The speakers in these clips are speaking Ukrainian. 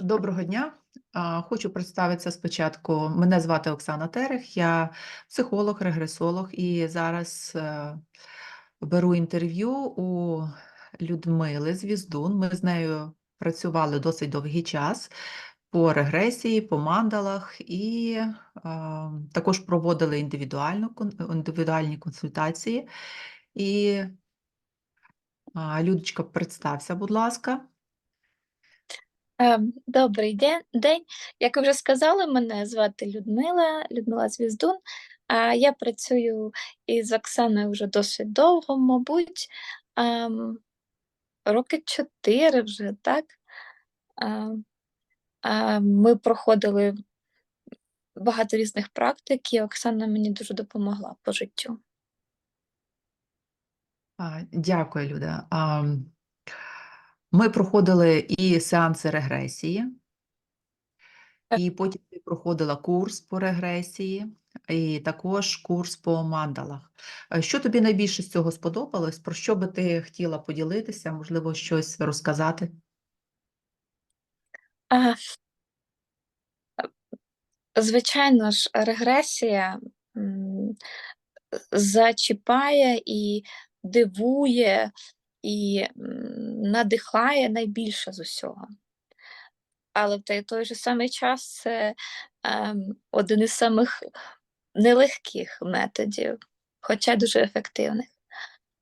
Доброго дня. Хочу представитися спочатку. Мене звати Оксана Терех, я психолог, регресолог і зараз е, беру інтерв'ю у Людмили Звіздун. Ми з нею працювали досить довгий час по регресії, по мандалах і також проводили індивідуальну, індивідуальні консультації. І Людочка, представся, будь ласка. Ем, Добрий день. Як вже сказали, мене звати Людмила, Людмила Звіздун. А я працюю із Оксаною вже досить довго, мабуть, ем, роки чотири вже, так? Ем, Ми проходили багато різних практик, і Оксана мені дуже допомогла по життю. Дякую, Люда. Ми проходили і сеанси регресії, і потім ти проходила курс по регресії, і також курс по мандалах. Е, Що тобі найбільше з цього сподобалось? Про що би ти хотіла поділитися, можливо, щось розказати? А, Звичайно ж, регресія зачіпає і дивує, і надихає найбільше з усього. Але в той, же самий час це ем, один із самих нелегких методів, хоча дуже ефективних.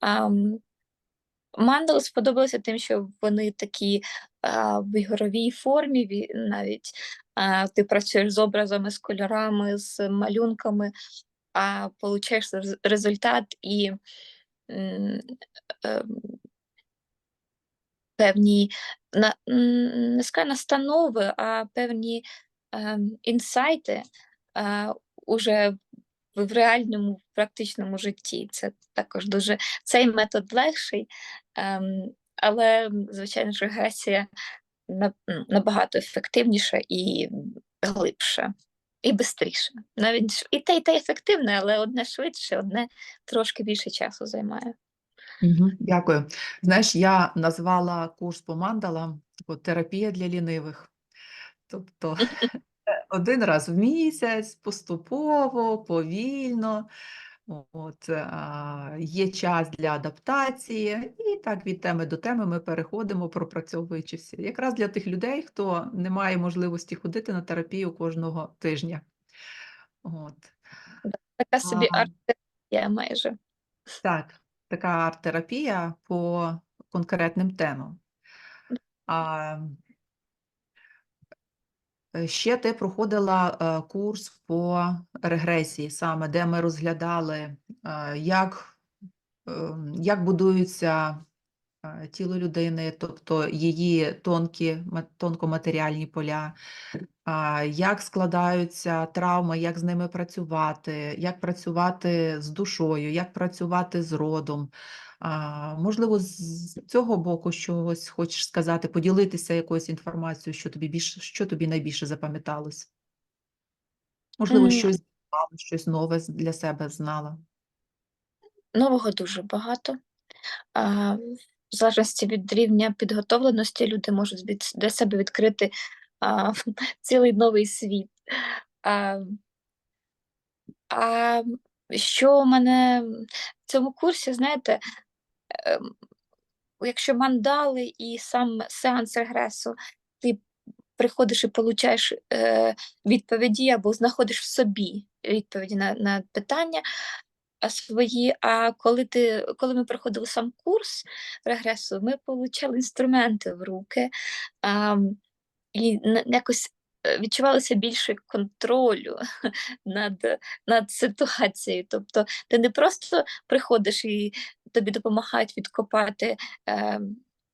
Ам, Мандали сподобалися тим, що вони такі а, в ігровій формі, ві- навіть а, ти працюєш з образами, з кольорами, з малюнками, а получаєш результат і ем, певні на, не скажу настанови, а певні ем, інсайти а, уже в реальному практичному житті. Це також дуже цей метод легший, ем, але, звичайно ж, регресія на- набагато ефективніша і глибша, і швидше. Навіть і те, і те ефективне, але одне швидше, одне трошки більше часу займає. Дякую. Знаєш, я назвала курс по мандалам терапія для лінивих. Тобто один раз в місяць, поступово, повільно. От, а, є час для адаптації, і так від теми до теми ми переходимо, пропрацьовуючи всі. Якраз для тих людей, хто не має можливості ходити на терапію кожного тижня. От. Така собі А, арт-терапія майже. так, така арт-терапія по конкретним темам. А, Е, Ще ти проходила е, курс по регресії, саме де ми розглядали, е, як, е, як будується е, тіло людини, тобто її тонкі, тонкоматеріальні поля, як складаються травми, як з ними працювати, як працювати з душою, як працювати з родом. Можливо, з цього боку щось хочеш сказати, поділитися якоюсь інформацією, що тобі більше, що тобі найбільше запам'яталось? Можливо, щось знала, щось нове для себе знала. Нового дуже багато. А, в залежності від рівня підготовленості люди можуть від, для себе відкрити а, цілий новий світ. А, а що у мене в цьому курсі, знаєте, ем, якщо мандали і сам сеанс регресу, ти приходиш і получаєш е, відповіді або знаходиш в собі відповіді на, на питання свої. А коли ти, коли ми проходили сам курс регресу, ми отримали інструменти в руки а, і якось е, відчувалося більше контролю над, над ситуацією. Тобто ти не просто приходиш і тобі допомагають відкопати. Е,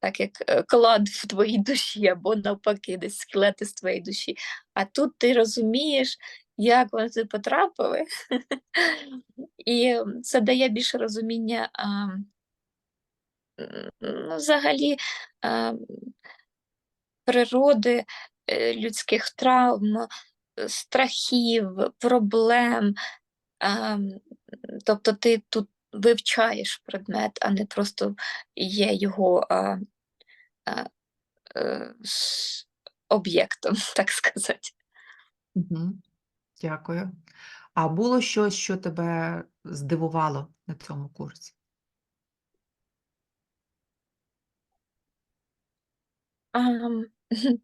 так як е, клад в твоїй душі, або навпаки, десь скелети з твоєї душі. А тут ти розумієш, як вони туди потрапили, і це дає більше розуміння ну, взагалі природи, е, людських травм, страхів, проблем. Тобто ти тут вивчаєш предмет, а не просто є його е, об'єктом, так сказати. Мгм. Дякую. А було щось, що тебе здивувало на цьому курсі? Ам,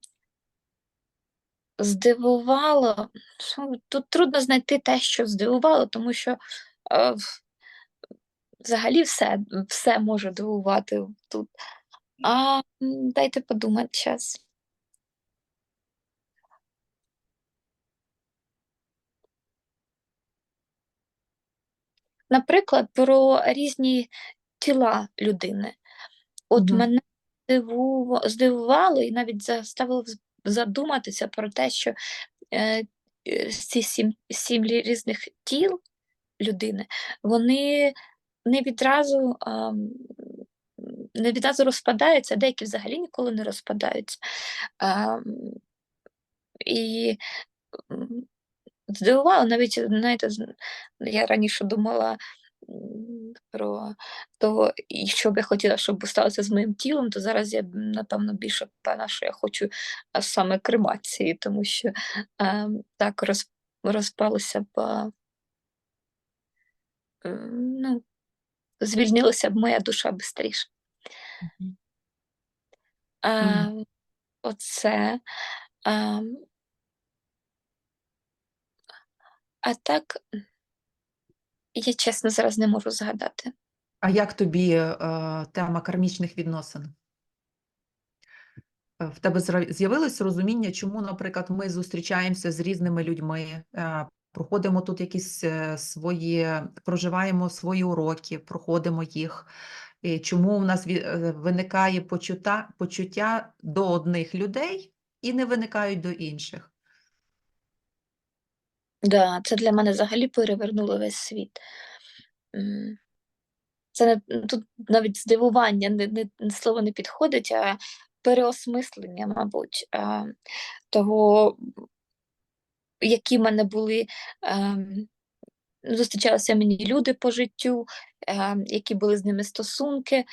Здивувало. Тут трудно знайти те, що здивувало, тому що е, взагалі все, все може дивувати тут. А дайте подумати час. Наприклад, про різні тіла людини. От Мгм. мене здивувало і навіть заставило задуматися про те, що е, е, ці сім, сім різних тіл людини, вони не відразу, ам, не відразу розпадаються, деякі взагалі ніколи не розпадаються. Ам, і здивувало навіть, знаєте, я раніше думала про і що б я хотіла, щоб сталося з моїм тілом, то зараз я напевно більше певна, що я хочу саме кремації, тому що а, так роз, розпалося б, а, ну, звільнилася б моя душа швидше. А, Мгм. оце. А, а так, я чесно зараз не можу згадати. А як тобі е, тема кармічних відносин? Е, В тебе з'явилось розуміння, чому, наприклад, ми зустрічаємося з різними людьми, е, проходимо тут якісь е, свої, проживаємо свої уроки, проходимо їх. І чому в нас е, виникає почуття, почуття до одних людей і не виникають до інших? Да, це для мене взагалі перевернуло весь світ. Це не, тут навіть здивування, не, не, слово не підходить, а переосмислення, мабуть, того, які в мене були. ем, Зустрічалися мені люди по життю, ем, які були з ними стосунки,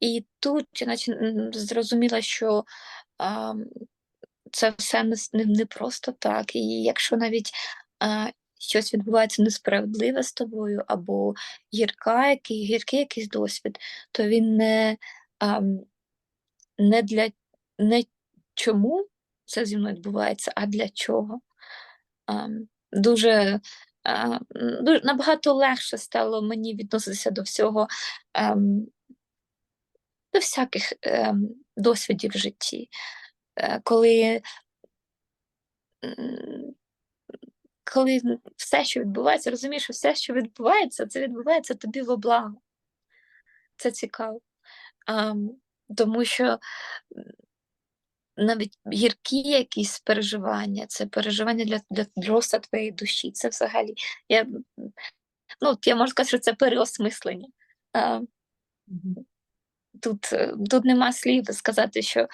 і тут я наче зрозуміла, що ем, це все не, не, не просто так. І якщо навіть а, щось відбувається несправедливе з тобою, або гірка, який, гіркий якийсь досвід, то він не, ам, не для не чому це зі мною відбувається, а для чого. Ам, дуже, а, набагато легше стало мені відноситися до всього, ем, до всяких ем, досвідів в житті. Е, коли коли все, що відбувається, розумієш, що все, що відбувається, це відбувається тобі во благо. Це цікаво. А, тому що навіть гіркі якісь переживання, це переживання для, для росту твоєї душі. Це взагалі. Я, ну, я можу сказати, що це переосмислення. А, тут, е, тут нема слів сказати, що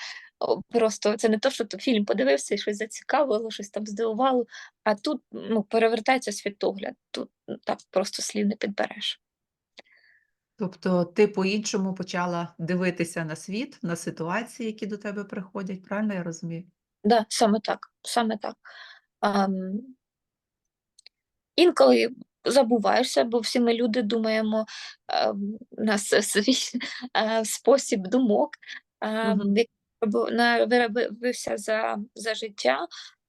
просто це не то, що ти фільм подивився і щось зацікавило, щось там здивувало, а тут ну, перевертається світогляд. Тут ну, так просто слів не підбереш. Тобто ти по-іншому почала дивитися на світ, на ситуації, які до тебе приходять, правильно я розумію? Да, саме так, саме так. Ам, інколи забуваєшся, бо всі ми люди думаємо, ем, у нас свій е, спосіб думок, ем, Мгм. Виробився за, за життя,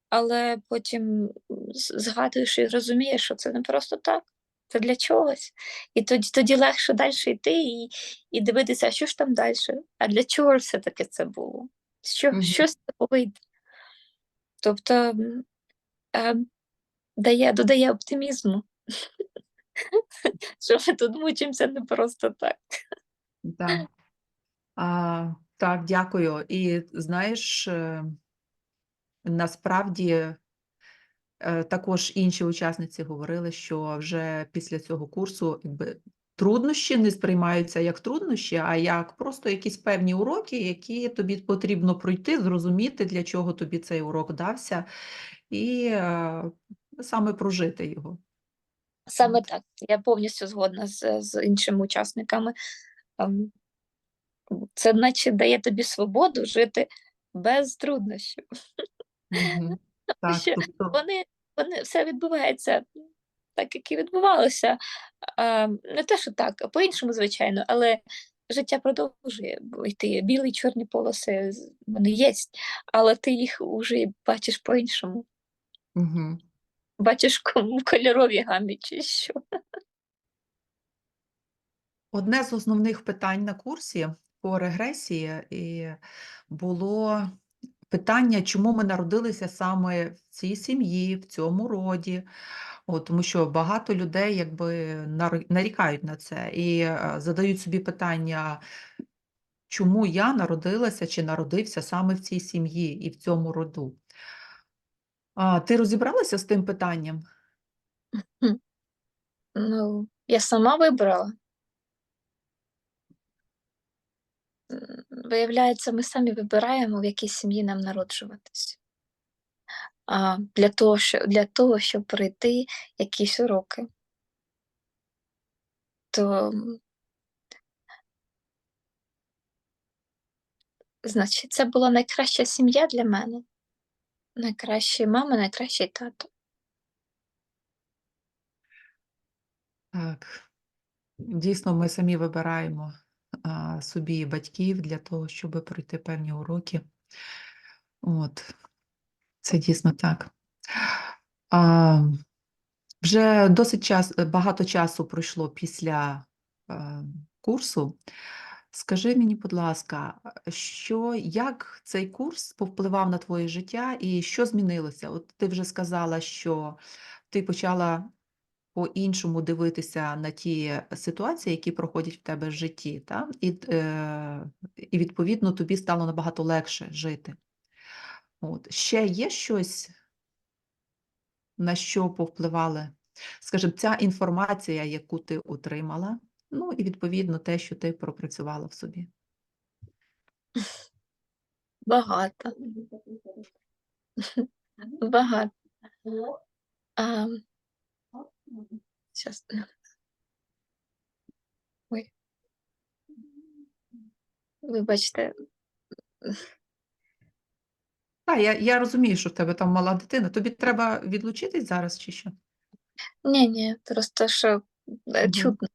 але потім згадуєш і розумієш, що це не просто так. Це для чогось. І тоді, тоді легше далі йти і, і дивитися, а що ж там далі, а для чого все-таки це було? Що, Мгм. що з цього вийде? Тобто е, дає, додає оптимізму, що ми тут мучимося не просто так. Да. А, так, дякую. І знаєш, е, насправді е, також інші учасниці говорили, що вже після цього курсу якби, труднощі не сприймаються як труднощі, а як просто якісь певні уроки, які тобі потрібно пройти, зрозуміти, для чого тобі цей урок дався, і е, саме прожити його. Саме так. Я повністю згодна з, з іншими учасниками. Це наче дає тобі свободу жити без труднощів. Мгм. Так, що тобто вони, вони все відбувається так, як і відбувалося. А, не те, що так, а по-іншому, звичайно, але життя продовжує йти. Білі, чорні полоси вони є, але ти їх уже бачиш по-іншому. Мгм. Бачиш в кольоровій гамі чи що. Одне з основних питань на курсі по регресії і було питання, чому ми народилися саме в цій сім'ї, в цьому роді. От, тому що багато людей якби нарікають на це і е, задають собі питання, чому я народилася чи народився саме в цій сім'ї і в цьому роду. А, ти розібралася з тим питанням? Ну, я сама вибрала. М, Виявляється, ми самі вибираємо, в якій сім'ї нам народжуватись. Для того, для того, щоб пройти якісь уроки. То, значить, це була найкраща сім'я для мене. Найкраща мама, найкращий тато. Так. Дійсно, ми самі вибираємо а, собі батьків для того, щоб пройти певні уроки. От, це дійсно так. А, вже досить час, багато часу пройшло після е, курсу. Скажи мені, будь ласка, що, як цей курс повпливав на твоє життя і що змінилося? От ти вже сказала, що ти почала по-іншому дивитися на ті ситуації, які проходять в тебе в житті, та? І, е, і відповідно тобі стало набагато легше жити. От. Ще є щось, на що повпливали, скажімо, ця інформація, яку ти отримала, ну і відповідно те, що ти пропрацювала в собі. Багато. Багато. А, щас. Ой. Вибачте, Так, я, я розумію, що в тебе там мала дитина. Тобі треба відлучитись зараз чи що? ні, ні, просто що е, Мгм. чутно.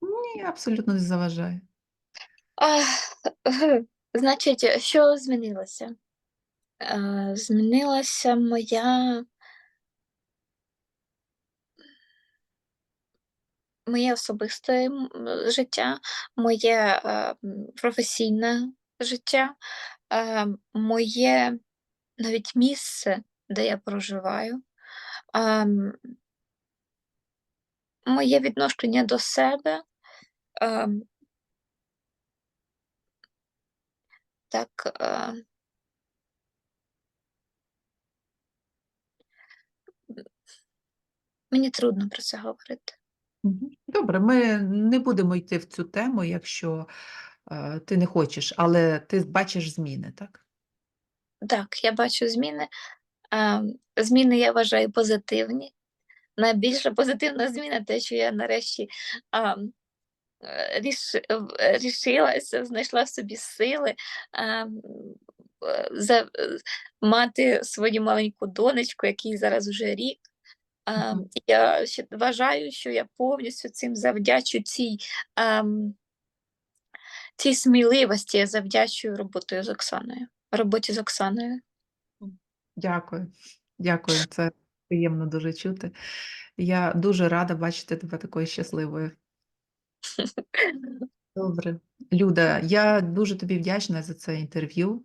Ні, абсолютно не заважає. А, значить, що змінилося? А, змінилася моя моє особисте життя, моє е, професійне життя, е, моє навіть місце, де я проживаю, м, моє відношення до себе. е, Так, е, мені трудно про це говорити. Мгм. Добре, ми не будемо йти в цю тему, якщо е, ти не хочеш, але ти бачиш зміни, так? Так, я бачу зміни. Е, Зміни я вважаю позитивні. Найбільша позитивна зміна те, що я нарешті а, е, ріш, рішилася, знайшла в собі сили е, за, е, мати свою маленьку донечку, якій зараз вже рік. Я вважаю, що я повністю цим завдячу цій, цій сміливості, я завдячую роботою з Оксаною. Роботі з Оксаною. Дякую. Дякую. Це приємно дуже чути. Я дуже рада бачити тебе такою щасливою. Добре. Люда, я дуже тобі вдячна за це інтерв'ю.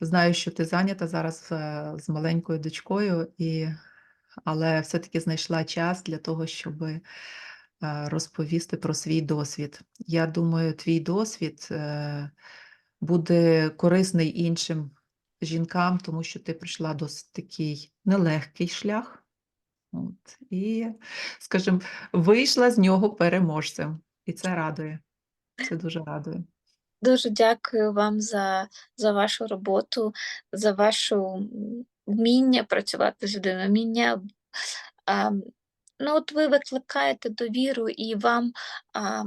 Знаю, що ти зайнята зараз е, з маленькою дочкою, і... але все-таки знайшла час для того, щоб е, розповісти про свій досвід. Я думаю, твій досвід е, буде корисний іншим жінкам, тому що ти пройшла досить такий нелегкий шлях. От, і, скажімо, вийшла з нього переможцем. І це радує. Це дуже радує. Дуже дякую вам за, за вашу роботу, за вашу вміння працювати з людиною, вміння. А, ну, от ви викликаєте довіру, і вам, а,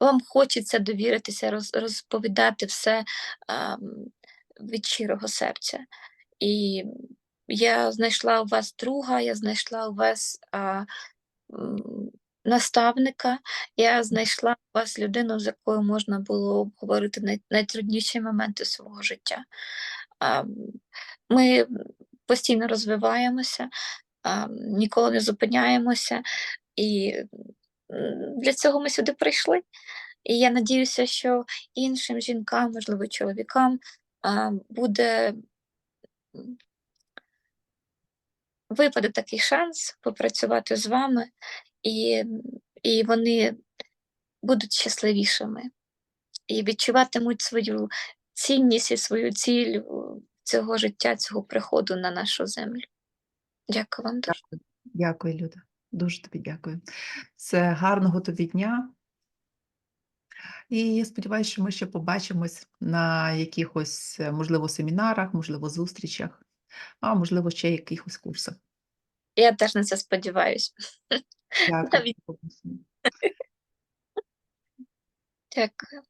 вам хочеться довіритися, роз, розповідати все, а, від щирого серця. І я знайшла у вас друга, я знайшла у вас а, наставника, я знайшла у вас людину, з якою можна було обговорити най- найтрудніші моменти свого життя. Ми постійно розвиваємося, ніколи не зупиняємося, і для цього ми сюди прийшли. І я надіюся, що іншим жінкам, можливо, чоловікам буде випаде такий шанс попрацювати з вами, і, і вони будуть щасливішими і відчуватимуть свою цінність і свою ціль цього життя, цього приходу на нашу землю. Дякую вам дуже. Дякую, Люда. Дуже тобі дякую. Це гарного тобі дня. І я сподіваюся, що ми ще побачимось на якихось, е, можливо, семінарах, можливо, зустрічах, а можливо, ще якихось курсах. Я теж на це сподіваюся. Дякую. Навіть- Дякую.